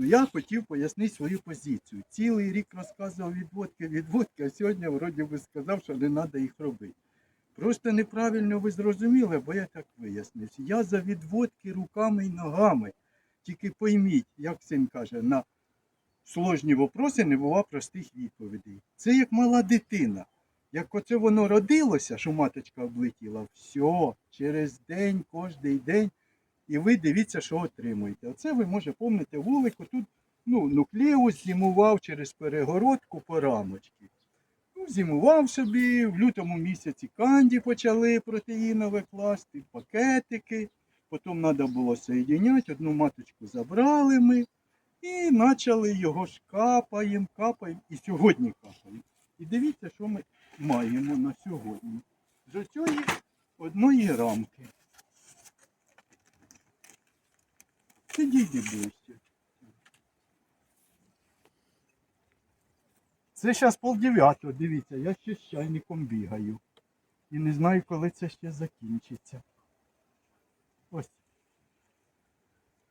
Ну я хотів пояснити свою позицію. Цілий рік розказував відводки, відводки, а сьогодні вроді би сказав, що не треба їх робити. Просто неправильно ви зрозуміли, бо я так вияснив. Я за відводки руками і ногами. Тільки пойміть, як син каже, на сложні вопроси не бува простих відповідей. Це як мала дитина. Як оце воно родилося, що маточка облетіла, все, через день, кожний день, і ви дивіться, що отримуєте. Оце ви може помните вулику, тут ну, нуклеус зимував через перегородку по рамочці. Ну, зимував собі, в лютому місяці канді почали протеїнове класти, пакетики. Потім треба було соєдиняти, одну маточку забрали ми і почали його ж капаємо, капаємо і сьогодні капаємо. І дивіться, що ми маємо на сьогодні. З цієї одної рамки. Підійди ближче. Це зараз полдев'ятого, дивіться, я ще з чайником бігаю. І не знаю, коли це ще закінчиться. Ось.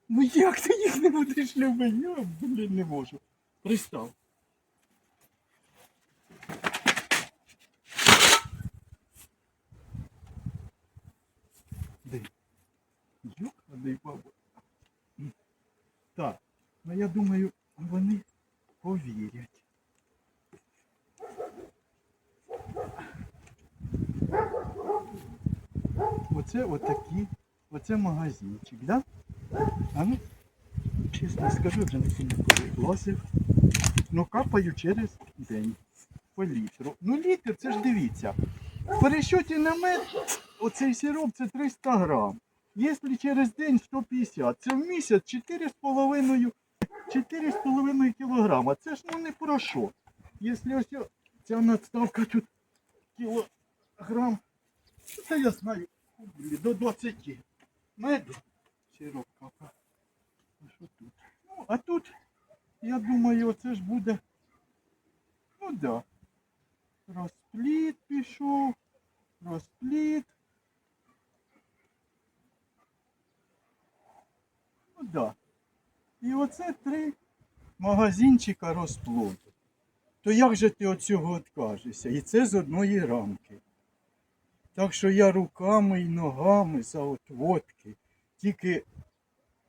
Ну як ти їх не будеш любити? Я, блін, не можу. Пристав. Дай. Юк, а дай бабу. Ну я думаю, вони повірять. Оце отакі, оце магазинчик, да? А ну, чесно скажу, вже сильно лосив. Ну капаю через день по літру. Ну літр, це ж дивіться. В пересчеті на мед оцей сироп це 300 грам. Якщо через день 150, це в місяць 4,5 4,5 кілограма. Це ж ну не про що. Якщо ось ця надставка тут кілограм, це я знаю, блін, до 20 меду сироп капа. А що тут? Ну, а тут, я думаю, оце ж буде. Ну да. Розпліт пішов, розпліт. Ну да. І оце три Магазинчика розплоду. То як же ти від цього відкажешся? І це з одної рамки. Так що я руками і ногами за отводки. Тільки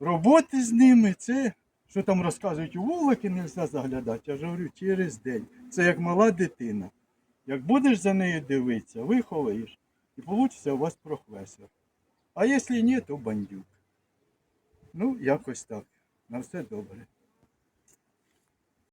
роботи з ними це, що там розказують, у вулики не можна заглядати, я ж говорю, через день. Це як мала дитина. Як будеш за нею дивитися, виховаєш і вийде у вас професор. А якщо ні, то бандюк. Ну, якось так. На все добре.